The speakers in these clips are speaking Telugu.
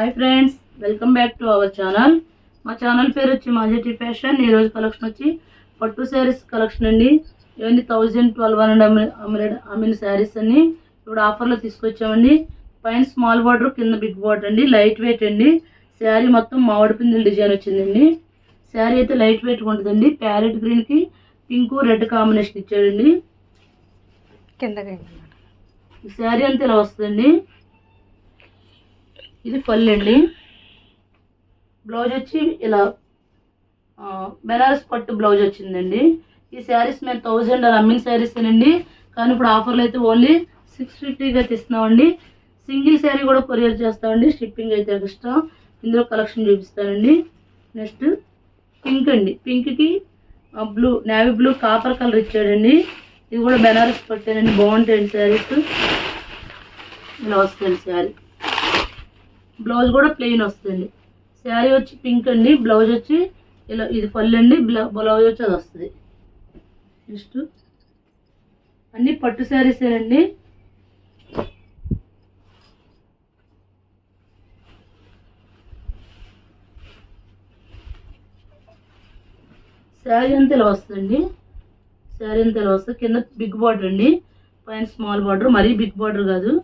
Hi friends welcome back to our channel మా ఛానల్ పేరు వచ్చి మాజెటీ ఫ్యాషన్. ఈ రోజు కలెక్షన్ వచ్చి పట్టు శారీస్ కలెక్షన్ అండి. ఇవన్నీ థౌజండ్ ట్వెల్వ్ హండ్రెడ్ అమ్మిన అమ్మిన శారీస్ అన్ని ఇప్పుడు ఆఫర్లో తీసుకొచ్చామండి. పైన స్మాల్ బార్డర్ కింద బిగ్ బార్డర్ అండి. లైట్ వెయిట్ అండి. శారీ మొత్తం మామిడి పిందెల డిజైన్ వచ్చిందండి. శారీ అయితే లైట్ వెయిట్ ఉంటుందండి. ప్యారెట్ గ్రీన్కి పింక్ రెడ్ కాంబినేషన్ ఇచ్చాడండి. కిందకి ఈ శారీ అంతా ఇలా వస్తుందండి. ఇది పల్లె అండి బ్లౌజ్ వచ్చి ఇలా బెనారస్ పట్టు బ్లౌజ్ వచ్చిందండి ఈ శారీస్ మేము థౌజండ్ అలా అమ్మిన శారీస్ అండి కానీ ఇప్పుడు ఆఫర్లు అయితే ఓన్లీ సిక్స్ ఫిఫ్టీగా తీస్తున్నామండి. సింగిల్ శారీ కూడా కొరియర్ చేస్తామండి. షిప్పింగ్ అయితే ఎక్స్ట్రా. ఇందులో కలెక్షన్ చూపిస్తానండి. నెక్స్ట్ పింక్ అండి. పింక్కి blue navy blue copper colour ఇచ్చాడండి. ఇది కూడా బెనారస్ పట్టానండి. బాగుంటాయండి శారీస్. ఇలా వస్తుంది శారీ. బ్లౌజ్ కూడా ప్లెయిన్ వస్తుంది. శారీ వచ్చి పింక్ అండి బ్లౌజ్ వచ్చి ఇలా ఇది పళ్ళు అండి బ్లౌ- బ్లౌజ్ వచ్చి అది వస్తుంది. నెక్స్ట్. అన్ని పట్టు శారీసేనండి శారీ అంతా ఇలా వస్తుందండి. శారీ అంతా ఇలా వస్తుంది. కింద బిగ్ బార్డర్ అండి. పైన స్మాల్ బార్డర్ మరీ బిగ్ బార్డర్ కాదు.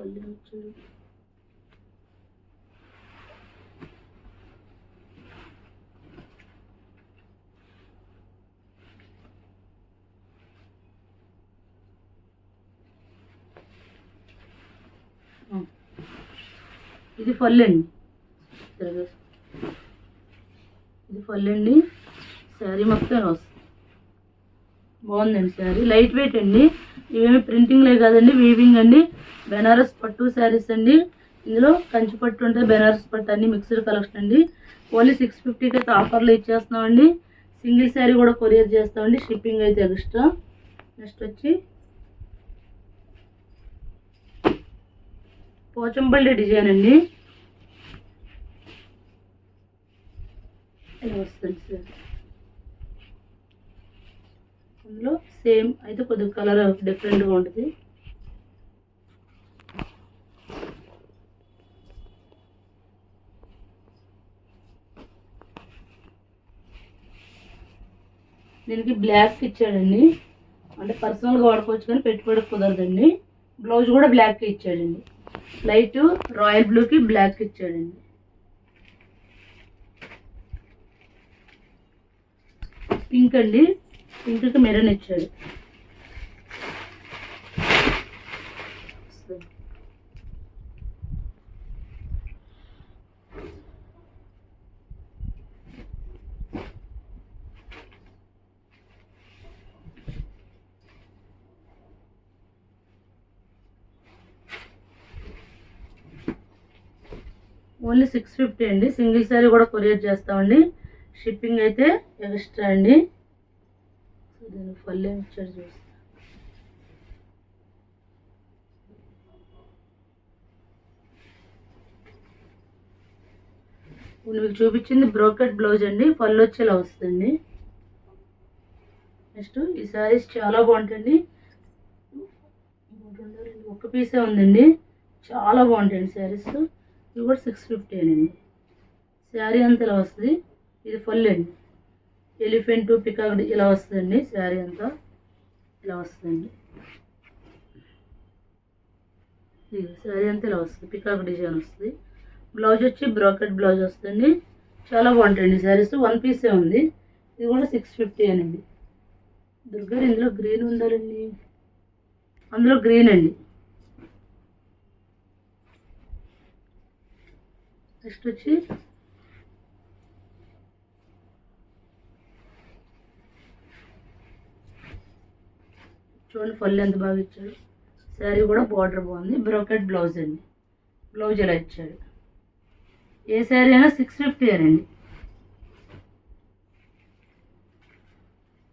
పళ్ళు వచ్చి- ఇది పళ్ళు అండి ఇది పళ్ళు అండి. శారీ మొత్తం వస్తుంది బాగుందండి శారీ. లైట్ వెయిట్ అండి. ఇవేమి ప్రింటింగ్లే కాదండి వీవింగ్ అండి. బెనారస్ పట్టు శారీస్ అండి. ఇందులో కంచి పట్టు ఉంటుంది బెనారస్ పట్టు అన్ని మిక్స్డ్ కలెక్షన్ అండి. ఓన్లీ సిక్స్ ఫిఫ్టీకి అయితే ఆఫర్లో ఇచ్చేస్తున్నామండి. సింగిల్ శారీ కూడా కొరియర్ చేస్తామండి షిప్పింగ్ అయితే ఎక్స్ట్రా నెక్స్ట్ వచ్చి పోచంపల్లి డిజైన్ అండి. ఇలా వస్తుంది సార్? అందులో సేమ్ అయితే కొద్దిగా కలర్ డిఫరెంట్గా ఉంటుంది. దీనికి బ్లాక్ ఇచ్చాడండి. అంటే పర్సనల్గా వాడుకోవచ్చు కానీ పెట్టుబడి కుదరదండి. బ్లౌజ్ కూడా బ్లాక్ ఇచ్చాడండి. లైట్ రాయల్ బ్లూకి బ్లాక్ ఇచ్చాడండి. పింక్ అండి. పింక్కి మెరూన్ ఇచ్చాడు. ఓన్లీ సిక్స్ ఫిఫ్టీ అండి. సింగిల్ శారీ కూడా కొరియర్ చేస్తామండి. షిప్పింగ్ అయితే ఎక్స్ట్రా అండి. దీని దీనికి ఇచ్చారు ఏమి చూస్తా. ఇప్పుడు మీకు చూపించింది బ్రోకెట్ బ్లౌజ్ అండి. పళ్ళు వచ్చేలా వస్తుంది. నెక్స్ట్ ఈ శారీస్ చాలా బాగుంటుంది. ఒక్క పీసే ఉందండి. చాలా బాగుంటాయండి శారీస్ ఇవి కూడా సిక్స్ ఫిఫ్టీ అండి. శారీ అంతలా వస్తుంది. ఇది ఫుల్ అండి. ఎలిఫెంట్ పికాక్ ఇలా వస్తుందండి శారీ అంతా ఇలా వస్తుందండి. ఇది శారీ అంతా ఇలా వస్తుంది పికాక్ డిజైన్ వస్తుంది. బ్లౌజ్ వచ్చి బ్రోకెట్ బ్లౌజ్ వస్తుంది చాలా బాగుంటాయండి శారీస్ వన్ పీసే ఉంది. ఇది కూడా సిక్స్ ఫిఫ్టీ అండి దుర్గా ఇందులో గ్రీన్ ఉండాలండి. అందులో గ్రీన్ అండి. నెక్స్ట్ వచ్చి చూడండి పళ్ళు ఎంత బాగా ఇచ్చాడు. శారీ కూడా బార్డర్ బాగుంది. బ్రోకెట్ బ్లౌజ్ అండి. బ్లౌజ్ ఇలా ఇచ్చాడు? ఏ శారీ అయినా సిక్స్ ఫిఫ్టీ అండి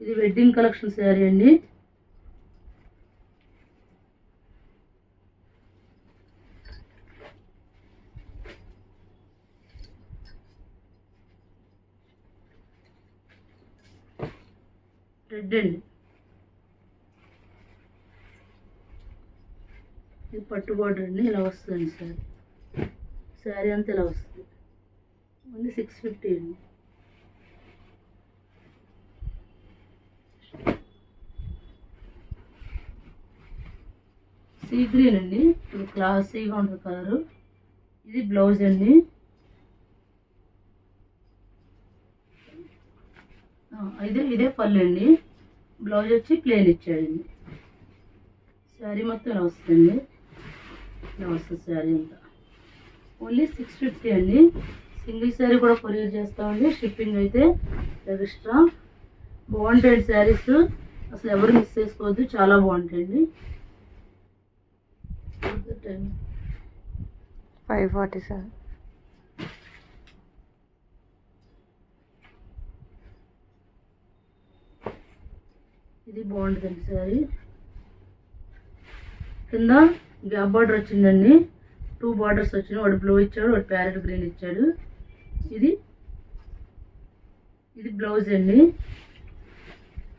ఇది వెడ్డింగ్ కలెక్షన్ శారీ అండి. రెడ్ అండి. ఇది పట్టు బార్డర్ అండి ఇలా వస్తుంది సారీ. శారీ అంతా ఇలా వస్తుంది. ఓన్లీ సిక్స్ ఫిఫ్టీ అండి. సీ గ్రీన్ అండి. ఇది క్లాసీగా ఉంటుంది కలరు. ఇది బ్లౌజ్ అండి. ఇదే ఇదే పళ్ళు అండి. బ్లౌజ్ వచ్చి ప్లేన్ ఇచ్చాడండి. శారీ మొత్తం ఇలా వస్తుంది. ఇలా వస్తుంది శారీ అంతా ఓన్లీ సిక్స్ ఫిఫ్టీ అండి. సింగిల్ శారీ కూడా కొరియర్ చేస్తామండి షిప్పింగ్ అయితే ఎక్స్ట్రా బాగుంటాయి శారీస్ అసలు ఎవరు మిస్ చేసుకోవద్దు. చాలా బాగుంటాయండి. ఫైవ్ ఫార్టీ సెవెన్ ఇది బాగుంటుందండి శారీ కింద గ్యాప్ బార్డర్ వచ్చిందండి. టూ బార్డర్స్ వచ్చినాయి. ఒకటి బ్లూ ఇచ్చాడు ఒకటి ప్యారెట్ గ్రీన్ ఇచ్చాడు. ఇది ఇది బ్లౌజ్ అండి.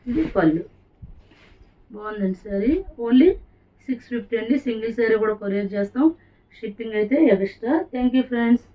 ఇది పళ్ళు. బాగుందండి శారీ ఓన్లీ సిక్స్ ఫిఫ్టీ అండి. సింగిల్ శారీ కూడా కొరియర్ చేస్తాం. షిప్పింగ్ అయితే ఎక్స్ట్రా థ్యాంక్ యూ ఫ్రెండ్స్